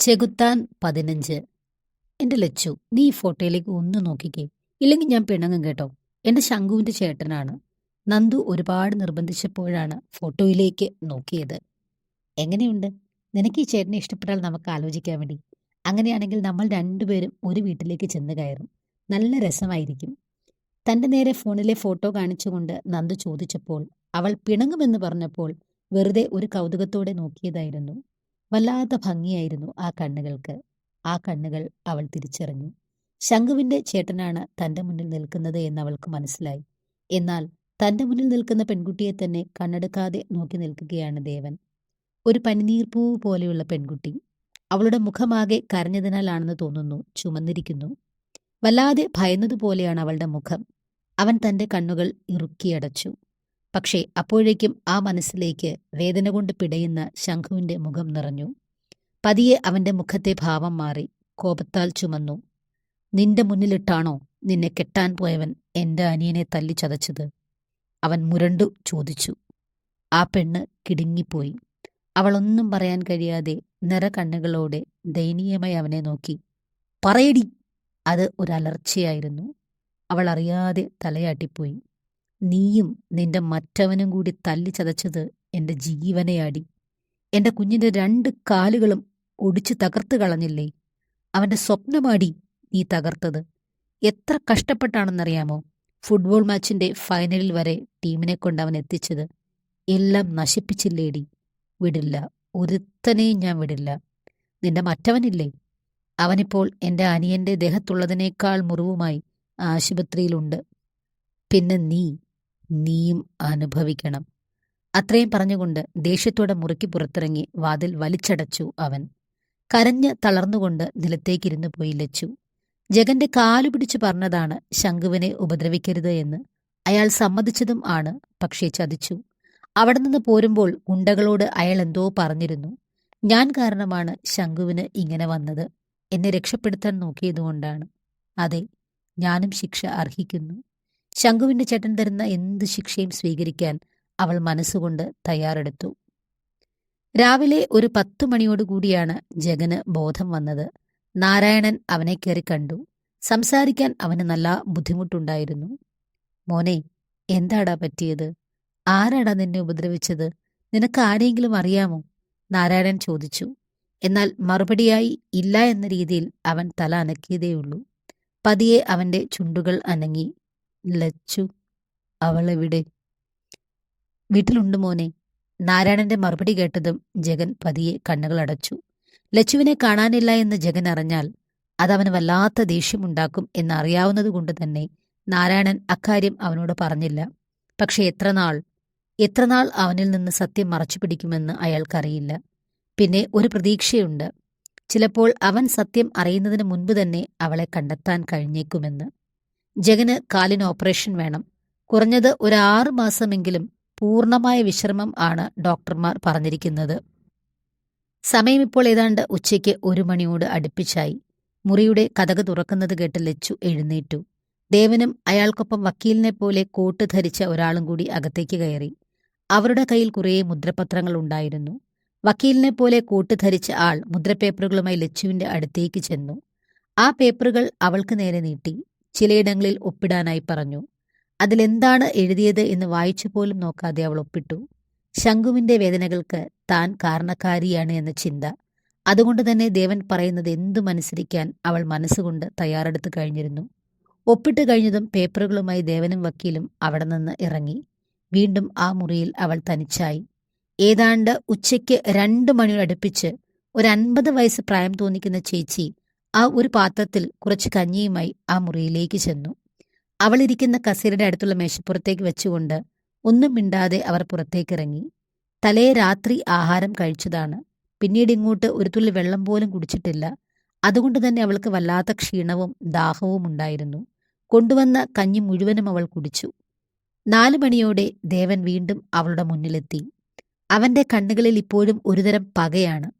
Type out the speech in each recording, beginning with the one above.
ചെകുത്താൻ പതിനഞ്ച്. എന്റെ ലച്ചു നീ ഈ ഫോട്ടോയിലേക്ക് ഒന്ന് നോക്കിക്കേ. ഇല്ലെങ്കിൽ ഞാൻ പിണങ്ങും കേട്ടോ. എന്റെ ശങ്കുവിന്റെ ചേട്ടനാണ്. നന്ദു ഒരുപാട് നിർബന്ധിച്ചപ്പോഴാണ് ഫോട്ടോയിലേക്ക് നോക്കിയത്. എങ്ങനെയുണ്ട്? നിനക്ക് ഈ ചേട്ടനെ ഇഷ്ടപ്പെട്ടാൽ നമുക്ക് ആലോചിക്കാൻ വേണ്ടി. അങ്ങനെയാണെങ്കിൽ നമ്മൾ രണ്ടുപേരും ഒരു വീട്ടിലേക്ക് ചെന്ന് കയറും. നല്ല രസമായിരിക്കും. തന്റെ നേരെ ഫോണിലെ ഫോട്ടോ കാണിച്ചുകൊണ്ട് നന്ദു ചോദിച്ചപ്പോൾ അവൾ പിണങ്ങുമെന്ന് പറഞ്ഞപ്പോൾ വെറുതെ ഒരു കൗതുകത്തോടെ നോക്കിയതായിരുന്നു. വല്ലാത്ത ഭംഗിയായിരുന്നു ആ കണ്ണുകൾക്ക്. ആ കണ്ണുകൾ അവൾ തിരിച്ചറിഞ്ഞു. ശംഖുവിന്റെ ചേട്ടനാണ് തന്റെ മുന്നിൽ നിൽക്കുന്നത് എന്ന് അവൾക്ക് മനസ്സിലായി. എന്നാൽ തന്റെ മുന്നിൽ നിൽക്കുന്ന പെൺകുട്ടിയെ തന്നെ കണ്ണെടുക്കാതെ നോക്കി നിൽക്കുകയാണ് ദേവൻ. ഒരു പനിനീർപ്പൂവ് പോലെയുള്ള പെൺകുട്ടി. അവളുടെ മുഖമാകെ കരഞ്ഞതിനാലാണെന്ന് തോന്നുന്നു ചുമന്നിരിക്കുന്നു. വല്ലാതെ ഭയന്നതുപോലെയാണ് അവളുടെ മുഖം. അവൻ തന്റെ കണ്ണുകൾ ഇറുക്കിയടച്ചു. പക്ഷേ അപ്പോഴേക്കും ആ മനസ്സിലേക്ക് വേദന കൊണ്ട് പിടയുന്ന ശംഖുവിന്റെ മുഖം നിറഞ്ഞു. പതിയെ അവന്റെ മുഖത്തെ ഭാവം മാറി. കോപത്താൽ ചുമന്നു. നിന്റെ മുന്നിലിട്ടാണോ നിന്നെ കെട്ടാൻ പോയവൻ എന്റെ അനിയനെ തല്ലി ചതച്ചത്? അവൻ മുരണ്ടു ചോദിച്ചു. ആ പെണ്ണ് കിടുങ്ങിപ്പോയി. അവളൊന്നും പറയാൻ കഴിയാതെ നിറ കണ്ണുകളോടെ ദയനീയമായി അവനെ നോക്കി. പറയടി! അത് ഒരലർച്ചയായിരുന്നു. അവൾ അറിയാതെ തലയാട്ടിപ്പോയി. നീയും നിന്റെ മറ്റവനും കൂടി തല്ലി ചതച്ചത് എന്റെ ജീവനെയാടി എന്റെ കുഞ്ഞിന്റെ രണ്ട് കാലുകളും ഒടിച്ചു തകർത്തു കളഞ്ഞില്ലേ? അവന്റെ സ്വപ്നമാടി നീ തകർത്തത്. എത്ര കഷ്ടപ്പെട്ടാണെന്നറിയാമോ? ഫുട്ബോൾ മാച്ചിന്റെ ഫൈനലിൽ വരെ ടീമിനെ കൊണ്ട് അവൻ എത്തിച്ചത്. എല്ലാം നശിപ്പിച്ചില്ലേടി? വിടില്ല. ഒരുത്തനെയും ഞാൻ വിടില്ല. നിന്റെ മറ്റവനില്ലേ? അവനിപ്പോൾ എന്റെ അനിയന്റെ ദേഹത്തുള്ളതിനേക്കാൾ മുറിവുമായി ആശുപത്രിയിലുണ്ട്. പിന്നെ നീ നീയും അനുഭവിക്കണം. അത്രയും പറഞ്ഞുകൊണ്ട് ദേഷ്യത്തോടെ മുറുക്കി പുറത്തിറങ്ങി വാതിൽ വലിച്ചടച്ചു അവൻ. കരഞ്ഞ് തളർന്നുകൊണ്ട് നിലത്തേക്കിരുന്നു പോയി ലച്ചു. ജഗന്റെ കാലു പിടിച്ചു പറഞ്ഞതാണ് ശംഖുവിനെ ഉപദ്രവിക്കരുത് എന്ന്. അയാൾ സമ്മതിച്ചതും ആണ് പക്ഷേ ചതിച്ചു. അവിടെ നിന്ന് പോരുമ്പോൾ ഗുണ്ടകളോട് അയാൾ എന്തോ പറഞ്ഞിരുന്നു. ഞാൻ കാരണമാണ് ശംഖുവിന് ഇങ്ങനെ വന്നത്. എന്നെ രക്ഷപ്പെടുത്താൻ നോക്കിയതുകൊണ്ടാണ്. അതെ ഞാനും ശിക്ഷ അർഹിക്കുന്നു. ശംഖുവിന്റെ ചേട്ടൻ തരുന്ന എന്ത് ശിക്ഷയും സ്വീകരിക്കാൻ അവൾ മനസ്സുകൊണ്ട് തയ്യാറെടുത്തു. രാവിലെ ഒരു പത്തു മണിയോടുകൂടിയാണ് ജഗന് ബോധം വന്നത്. നാരായണൻ അവനെ കയറി കണ്ടു. സംസാരിക്കാൻ അവന് നല്ല ബുദ്ധിമുട്ടുണ്ടായിരുന്നു. മോനെ എന്താടാ പറ്റിയത്? ആരാടാ നിന്നെ ഉപദ്രവിച്ചത്? നിനക്ക് ആരെങ്കിലും അറിയാമോ? നാരായണൻ ചോദിച്ചു. എന്നാൽ മറുപടിയായി ഇല്ല എന്ന രീതിയിൽ അവൻ തല അനക്കിയതേയുള്ളൂ. പതിയെ അവന്റെ ചുണ്ടുകൾ അനങ്ങി. ലച്ചു അവളെവിടെ വീട്ടിലുണ്ട് മോനെ. നാരായണന്റെ മറുപടി കേട്ടതും ജഗൻ പതിയെ കണ്ണുകളടച്ചു ലച്ചുവിനെ കാണാനില്ല എന്ന് ജഗൻ അറിഞ്ഞാൽ അതവന് വല്ലാത്ത ദേഷ്യമുണ്ടാക്കും എന്നറിയാവുന്നതുകൊണ്ട് തന്നെ നാരായണൻ അക്കാര്യം അവനോട് പറഞ്ഞില്ല. പക്ഷെ എത്രനാൾ എത്രനാൾ അവനിൽ നിന്ന് സത്യം മറച്ചു പിടിക്കുമെന്ന് അയാൾക്കറിയില്ല. പിന്നെ ഒരു പ്രതീക്ഷയുണ്ട്. ചിലപ്പോൾ അവൻ സത്യം അറിയുന്നതിന് മുൻപ് തന്നെ അവളെ കണ്ടെത്താൻ കഴിഞ്ഞേക്കുമെന്ന്. ജഗന് കാലിന് ഓപ്പറേഷൻ വേണം. കുറഞ്ഞത് ഒരു ആറു മാസമെങ്കിലും പൂർണമായ വിശ്രമം ആണ് ഡോക്ടർമാർ പറഞ്ഞിരിക്കുന്നത്. സമയം ഇപ്പോൾ ഏതാണ്ട് ഉച്ചയ്ക്ക് ഒരു മണിയോട് അടുപ്പിച്ചായി. മുറിയുടെ കഥക തുറക്കുന്നത് കേട്ട് ലച്ചു എഴുന്നേറ്റു. ദേവനും അയാൾക്കൊപ്പം വക്കീലിനെ പോലെ കോട്ട് ധരിച്ച ഒരാളും കൂടി അകത്തേക്ക് കയറി. അവരുടെ കയ്യിൽ കുറേ മുദ്രപത്രങ്ങൾ ഉണ്ടായിരുന്നു. വക്കീലിനെ പോലെ കോട്ട് ധരിച്ച ആൾ മുദ്രപേപ്പറുകളുമായി ലച്ചുവിന്റെ അടുത്തേക്ക് ചെന്നു. ആ പേപ്പറുകൾ അവൾക്ക് നേരെ നീട്ടി. ചിലയിടങ്ങളിൽ ഒപ്പിടാനായി പറഞ്ഞു. അതിലെന്താണ് എഴുതിയത് എന്ന് വായിച്ചു പോലും നോക്കാതെ അവൾ ഒപ്പിട്ടു. ശംഖുവിന്റെ വേദനകൾക്ക് താൻ കാരണക്കാരിയാണ് എന്ന ചിന്ത. അതുകൊണ്ട് തന്നെ ദേവൻ പറയുന്നത് എന്തും അനുസരിക്കാൻ അവൾ മനസ്സുകൊണ്ട് തയ്യാറെടുത്ത് കഴിഞ്ഞിരുന്നു. ഒപ്പിട്ട് കഴിഞ്ഞതും പേപ്പറുകളുമായി ദേവനും വക്കീലും അവിടെ നിന്ന് ഇറങ്ങി. വീണ്ടും ആ മുറിയിൽ അവൾ തനിച്ചായി. ഏതാണ്ട് ഉച്ചയ്ക്ക് രണ്ട് മണിയോടടുപ്പിച്ച് ഒരു അൻപത് വയസ്സ് പ്രായം തോന്നിക്കുന്ന ചേച്ചി ആ ഒരു പാത്രത്തിൽ കുറച്ച് കഞ്ഞിയുമായി ആ മുറിയിലേക്ക് ചെന്നു. അവളിരിക്കുന്ന കസേരയുടെ അടുത്തുള്ള മേശപ്പുറത്തേക്ക് വെച്ചുകൊണ്ട് ഒന്നും മിണ്ടാതെ അവർ പുറത്തേക്കിറങ്ങി. തലേ രാത്രി ആഹാരം കഴിച്ചതാണ്. പിന്നീട് ഇങ്ങോട്ട് ഒരു തുള്ളി വെള്ളം പോലും കുടിച്ചിട്ടില്ല. അതുകൊണ്ട് തന്നെ അവൾക്ക് വല്ലാത്ത ക്ഷീണവും ദാഹവും ഉണ്ടായിരുന്നു. കൊണ്ടുവന്ന കഞ്ഞി മുഴുവനും അവൾ കുടിച്ചു. നാലു മണിയോടെ ദേവൻ വീണ്ടും അവളുടെ മുന്നിലെത്തി. അവന്റെ കണ്ണുകളിൽ ഇപ്പോഴും ഒരുതരം പകയാണ്.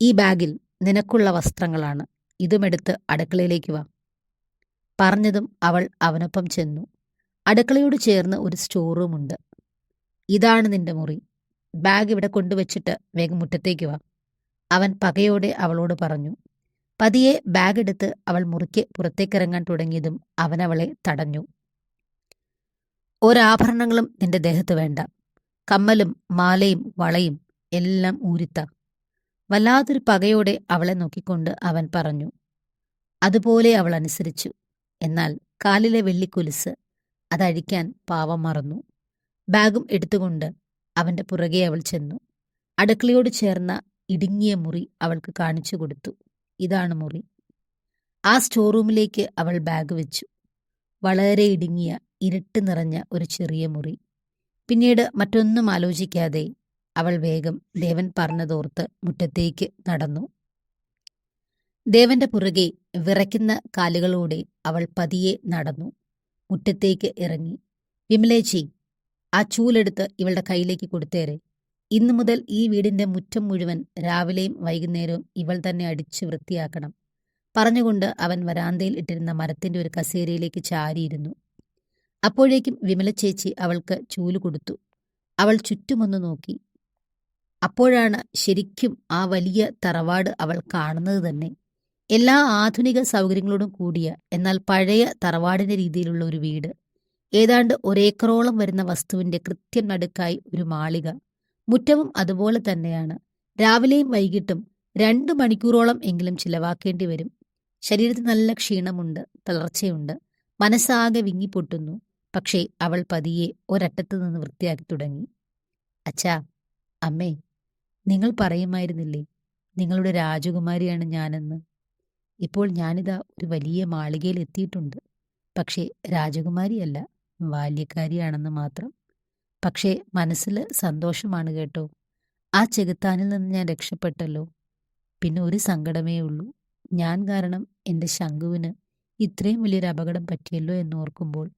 ഈ ബാഗിൽ നിനക്കുള്ള വസ്ത്രങ്ങളാണ്. ഇതുമെടുത്ത് അടുക്കളയിലേക്ക് വാ. പറഞ്ഞതും അവൾ അവനൊപ്പം ചെന്നു. അടുക്കളയോട് ചേർന്ന് ഒരു സ്റ്റോർ റൂമുണ്ട് ഇതാണ് നിന്റെ മുറി. ബാഗ് ഇവിടെ കൊണ്ടുവച്ചിട്ട് വേഗം മുറ്റത്തേക്ക് വാ. അവൻ പകയോടെ അവളോട് പറഞ്ഞു. പതിയെ ബാഗെടുത്ത് അവൾ മുറിക്ക് പുറത്തേക്കിറങ്ങാൻ തുടങ്ങിയതും അവനവളെ തടഞ്ഞു. ഒരാഭരണങ്ങളും നിന്റെ ദേഹത്ത് വേണ്ട. കമ്മലും മാലയും വളയും എല്ലാം ഊരിത്ത. വല്ലാതൊരു പകയോടെ അവളെ നോക്കിക്കൊണ്ട് അവൻ പറഞ്ഞു അതുപോലെ അവൾ അനുസരിച്ചു. എന്നാൽ കാലിലെ വെള്ളിക്കുലിസ് അതഴിക്കാൻ പാവം മറന്നു. ബാഗും എടുത്തുകൊണ്ട് അവന്റെ പുറകെ അവൾ ചെന്നു. അടുക്കളയോട് ചേർന്ന ഇടുങ്ങിയ മുറി അവൾക്ക് കാണിച്ചു കൊടുത്തു. ഇതാണ് മുറി. ആ സ്റ്റോർ റൂമിലേക്ക് അവൾ ബാഗ് വെച്ചു. വളരെ ഇടുങ്ങിയ ഇരുട്ട് നിറഞ്ഞ ഒരു ചെറിയ മുറി. പിന്നീട് മറ്റൊന്നും ആലോചിക്കാതെ അവൾ വേഗം ദേവൻ പറഞ്ഞതോർത്ത് മുറ്റത്തേക്ക് നടന്നു. ദേവന്റെ പുറകെ വിറയ്ക്കുന്ന കാലുകളോടെ അവൾ പതിയെ നടന്നു. മുറ്റത്തേക്ക് ഇറങ്ങി. വിമലേച്ചി ആ ചൂലെടുത്ത് ഇവളുടെ കയ്യിലേക്ക് കൊടുത്തേരെ. ഇന്നു മുതൽ ഈ വീടിന്റെ മുറ്റം മുഴുവൻ രാവിലെയും വൈകുന്നേരവും ഇവൾ തന്നെ അടിച്ചു വൃത്തിയാക്കണം. പറഞ്ഞുകൊണ്ട് അവൻ വരാന്തയിൽ ഇട്ടിരുന്ന മരത്തിന്റെ ഒരു കസേരയിലേക്ക് ചാരിയിരുന്നു. അപ്പോഴേക്കും വിമല ചേച്ചി അവൾക്ക് ചൂൽ കൊടുത്തു. അവൾ ചുറ്റുമൊന്നു നോക്കി. അപ്പോഴാണ് ശരിക്കും ആ വലിയ തറവാട് അവൾ കാണുന്നത് തന്നെ. എല്ലാ ആധുനിക സൗകര്യങ്ങളോടും കൂടിയ എന്നാൽ പഴയ തറവാടിന്റെ രീതിയിലുള്ള ഒരു വീട്. ഏതാണ്ട് ഒരേക്കറോളം വരുന്ന വസ്തുവിന്റെ കൃത്യം നടുക്കായി ഒരു മാളിക. മുറ്റവും അതുപോലെ തന്നെയാണ്. രാവിലെയും വൈകിട്ടും രണ്ടു മണിക്കൂറോളം എങ്കിലും ചിലവാക്കേണ്ടി വരും. ശരീരത്തിൽ നല്ല ക്ഷീണമുണ്ട് തളർച്ചയുണ്ട്. മനസ്സാകെ വിങ്ങിപ്പൊട്ടുന്നു. പക്ഷേ അവൾ പതിയെ ഒരറ്റത്തു നിന്ന് വൃത്തിയാക്കി തുടങ്ങി. അച്ഛാ അമ്മേ നിങ്ങൾ പറയുമായിരുന്നില്ലേ? നിങ്ങളുടെ രാജകുമാരിയാണ് ഞാനെന്ന്. ഇപ്പോൾ ഞാനിതാ ഒരു വലിയ മാളികയിൽ എത്തിയിട്ടുണ്ട്. പക്ഷേ രാജകുമാരിയല്ല ബാല്യക്കാരിയാണെന്ന് മാത്രം. പക്ഷേ മനസ്സിൽ സന്തോഷമാണ് കേട്ടോ. ആ ചെകുത്താനിൽ നിന്ന് ഞാൻ രക്ഷപ്പെട്ടല്ലോ. പിന്നെ ഒരു സങ്കടമേ ഉള്ളൂ. ഞാൻ കാരണം എന്റെ ശംഖുവിന് ഇത്രയും വലിയൊരു അപകടം പറ്റിയല്ലോ എന്നോർക്കുമ്പോൾ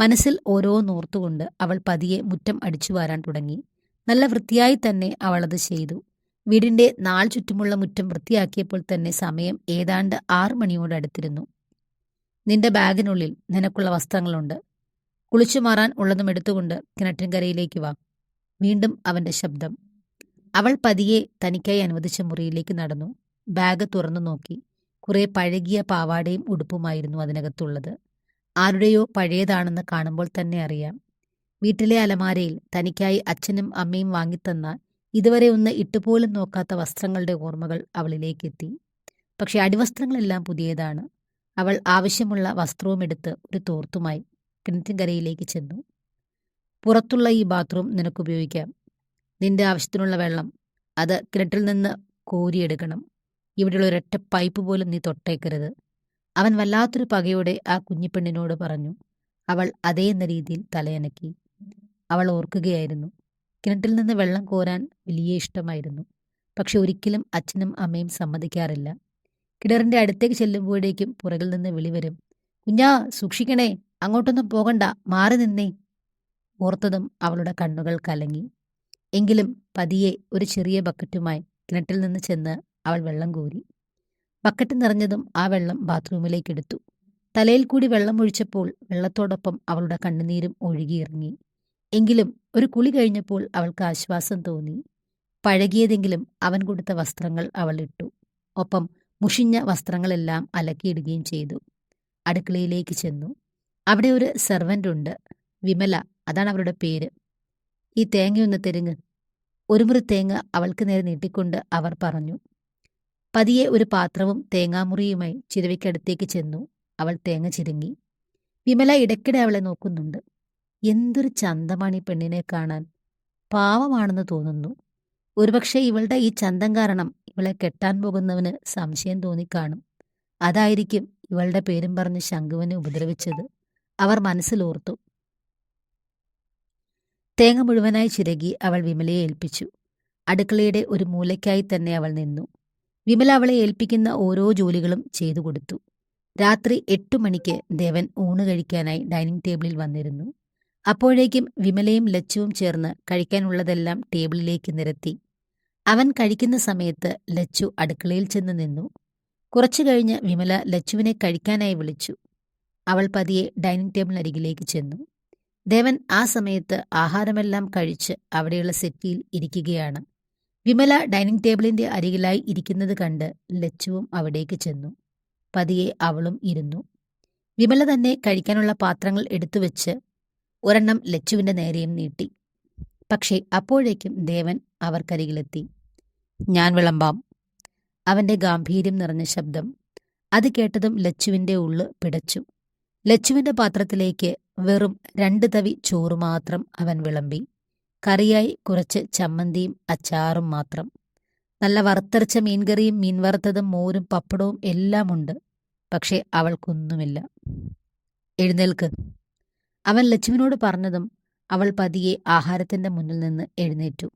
മനസ്സിൽ ഓരോന്നോർത്തുകൊണ്ട് അവൾ പതിയെ മുറ്റം അടിച്ചു വാരാൻ തുടങ്ങി. നല്ല വൃത്തിയായി തന്നെ അവളത് ചെയ്തു. വീടിന്റെ നാൾ ചുറ്റുമുള്ള മുറ്റം വൃത്തിയാക്കിയപ്പോൾ തന്നെ സമയം ഏതാണ്ട് ആറു മണിയോട് അടുത്തിരുന്നു. നിന്റെ ബാഗിനുള്ളിൽ നിനക്കുള്ള വസ്ത്രങ്ങളുണ്ട്. കുളിച്ചു മാറാൻ ഉള്ളതും എടുത്തുകൊണ്ട് കിണറ്റിൻകരയിലേക്ക് വാ. വീണ്ടും അവന്റെ ശബ്ദം. അവൾ പതിയെ തനിക്കായി അനുവദിച്ച മുറിയിലേക്ക് നടന്നു. ബാഗ് തുറന്നു നോക്കി. കുറെ പഴകിയ പാവാടയും ഉടുപ്പുമായിരുന്നു അതിനകത്തുള്ളത്. ആരുടെയോ പഴയതാണെന്ന് കാണുമ്പോൾ തന്നെ അറിയാം. വീട്ടിലെ അലമാരയിൽ തനിക്കായി അച്ഛനും അമ്മയും വാങ്ങിത്തന്ന ഇതുവരെ ഒന്ന് ഇട്ടുപോലും നോക്കാത്ത വസ്ത്രങ്ങളുടെ ഓർമ്മകൾ അവളിലേക്കെത്തി. പക്ഷെ അടിവസ്ത്രങ്ങളെല്ലാം പുതിയതാണ്. അവൾ ആവശ്യമുള്ള വസ്ത്രവും എടുത്ത് ഒരു തോർത്തുമായി കിണറ്റിൻകരയിലേക്ക് ചെന്നു. പുറത്തുള്ള ഈ ബാത്റൂം നിനക്ക് ഉപയോഗിക്കാം നിന്റെ ആവശ്യത്തിനുള്ള വെള്ളം അത് കിണറ്റിൽ നിന്ന് കോരിയെടുക്കണം. ഇവിടെയുള്ള ഒരൊറ്റ പൈപ്പ് പോലും നീ തൊട്ടേക്കരുത്. അവൻ വല്ലാത്തൊരു പകയോടെ ആ കുഞ്ഞിപ്പെണ്ണിനോട് പറഞ്ഞു. അവൾ അതേ എന്ന രീതിയിൽ തലയനക്കി. അവൾ ഓർക്കുകയായിരുന്നു. കിണറ്റിൽ നിന്ന് വെള്ളം കോരാൻ വലിയ ഇഷ്ടമായിരുന്നു. പക്ഷെ ഒരിക്കലും അച്ഛനും അമ്മയും സമ്മതിക്കാറില്ല. കിണറിന്റെ അടുത്തേക്ക് ചെല്ലുമ്പോഴേക്കും പുറകിൽ നിന്ന് വിളിവരും കുഞ്ഞാ സൂക്ഷിക്കണേ. അങ്ങോട്ടൊന്നും പോകണ്ട. മാറി നിന്നേ. ഓർത്തതും അവളുടെ കണ്ണുകൾ കലങ്ങി. എങ്കിലും പതിയെ ഒരു ചെറിയ ബക്കറ്റുമായി കിണറ്റിൽ നിന്ന് ചെന്ന് അവൾ വെള്ളം കോരി. ബക്കറ്റ് നിറഞ്ഞതും ആ വെള്ളം ബാത്റൂമിലേക്കെടുത്തു തലയിൽ കൂടി വെള്ളം ഒഴിച്ചപ്പോൾ വെള്ളത്തോടൊപ്പം അവളുടെ കണ്ണുനീരും ഒഴുകിയിറങ്ങി എങ്കിലും ഒരു കുളി കഴിഞ്ഞപ്പോൾ അവൾക്ക് ആശ്വാസം തോന്നി. പഴകിയതെങ്കിലും അവൻ കൊടുത്ത വസ്ത്രങ്ങൾ അവൾ ഇട്ടു. ഒപ്പം മുഷിഞ്ഞ വസ്ത്രങ്ങളെല്ലാം അലക്കിയിടുകയും ചെയ്തു. അടുക്കളയിലേക്ക് ചെന്നു. അവിടെ ഒരു സെർവന്റ് ഉണ്ട്. വിമല അതാണ് അവരുടെ പേര്. ഈ തേങ്ങയൊന്ന് തെരുങ്ങ്. ഒരു മുറി തേങ്ങ അവൾക്ക് നേരെ നീട്ടിക്കൊണ്ട് അവർ പറഞ്ഞു. പതിയെ ഒരു പാത്രവും തേങ്ങാമുറിയുമായി ചിരവിക്കടുത്തേക്ക് ചെന്നു. അവൾ തേങ്ങ ചിരുങ്ങി. വിമല ഇടയ്ക്കിടെ അവളെ നോക്കുന്നുണ്ട്. എന്തൊരു ചന്തമാണ് ഈ പെണ്ണിനെ കാണാൻ. പാവമാണെന്ന് തോന്നുന്നു. ഒരുപക്ഷെ ഇവളുടെ ഈ ചന്തം കാരണം ഇവളെ കെട്ടാൻ പോകുന്നവന് സംശയം തോന്നിക്കാണും അതായിരിക്കും ഇവളുടെ പേരും പറഞ്ഞ് ശംഖുവിനെ ഉപദ്രവിച്ചത്. അവർ മനസ്സിലോർത്തു. തേങ്ങ മുഴുവനായി ചിരകി അവൾ വിമലയെ ഏൽപ്പിച്ചു. അടുക്കളയുടെ ഒരു മൂലയ്ക്കായി തന്നെ അവൾ നിന്നു. വിമല അവളെ ഏൽപ്പിക്കുന്ന ഓരോ ജോലികളും ചെയ്തു കൊടുത്തു. രാത്രി എട്ടു മണിക്ക് ദേവൻ ഊണ് കഴിക്കാനായി ഡൈനിങ് ടേബിളിൽ വന്നിരുന്നു. അപ്പോഴേക്കും വിമലയും ലച്ചുവും ചേർന്ന് കഴിക്കാനുള്ളതെല്ലാം ടേബിളിലേക്ക് നിരത്തി. അവൻ കഴിക്കുന്ന സമയത്ത് ലച്ചു അടുക്കളയിൽ ചെന്ന് നിന്നു. കുറച്ചു കഴിഞ്ഞ് വിമല ലച്ചുവിനെ കഴിക്കാനായി വിളിച്ചു. അവൾ പതിയെ ഡൈനിങ് ടേബിളിനരികിലേക്ക് ചെന്നു. ദേവൻ ആ സമയത്ത് ആഹാരമെല്ലാം കഴിച്ച് അവിടെയുള്ള സെറ്റിയിൽ ഇരിക്കുകയാണ്. വിമല ഡൈനിങ് ടേബിളിന്റെ അരികിലായി ഇരിക്കുന്നത് കണ്ട് ലച്ചുവും അവിടേക്ക് ചെന്നു. പതിയെ അവളും ഇരുന്നു. വിമല തന്നെ കഴിക്കാനുള്ള പാത്രങ്ങൾ എടുത്തുവെച്ച് ഒരെണ്ണം ലച്ചുവിന്റെ നേരെയും നീട്ടി. പക്ഷേ അപ്പോഴേക്കും ദേവൻ അവർക്കരികിലെത്തി. ഞാൻ വിളമ്പാം. അവന്റെ ഗാംഭീര്യം നിറഞ്ഞ ശബ്ദം അത് കേട്ടതും ലച്ചുവിന്റെ ഉള്ള് പിടച്ചു. ലച്ചുവിന്റെ പാത്രത്തിലേക്ക് വെറും രണ്ട് തവി ചോറ് മാത്രം അവൻ വിളമ്പി. കറിയായി കുറച്ച് ചമ്മന്തിയും അച്ചാറും മാത്രം. നല്ല വറുത്തരച്ച മീൻകറിയും മീൻ വറുത്തതും മോരും പപ്പടവും എല്ലാമുണ്ട്. പക്ഷേ അവൾക്കൊന്നുമില്ല. എഴുന്നേൽക്ക്. അവൻ ലച്ചുവിനോട് പറഞ്ഞതും അവൾ പതിയെ ആഹാരത്തിന്റെ മുന്നിൽ നിന്ന് എഴുന്നേറ്റു.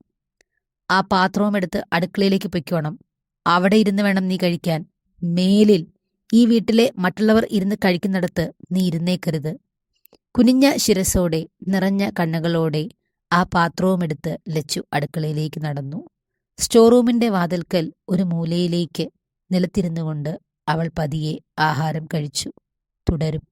ആ പാത്രവും എടുത്ത് അടുക്കളയിലേക്ക് പൊയ്ക്കോണം. അവിടെ ഇരുന്ന് വേണം നീ കഴിക്കാൻ. മേലിൽ ഈ വീട്ടിലെ മറ്റുള്ളവർ ഇരുന്ന് കഴിക്കുന്നിടത്ത് നീ ഇരുന്നേക്കരുത്. കുനിഞ്ഞ ശിരസോടെ നിറഞ്ഞ കണ്ണുകളോടെ ആ പാത്രവും പാത്രവുമെടുത്ത് ലച്ചു അടുക്കളയിലേക്ക് നടന്നു. സ്റ്റോർ റൂമിന്റെ വാതിൽക്കൽ ഒരു മൂലയിലേക്ക് നിലത്തിരുന്നുകൊണ്ട് അവൾ പതിയെ ആഹാരം കഴിച്ചു. തുടരും.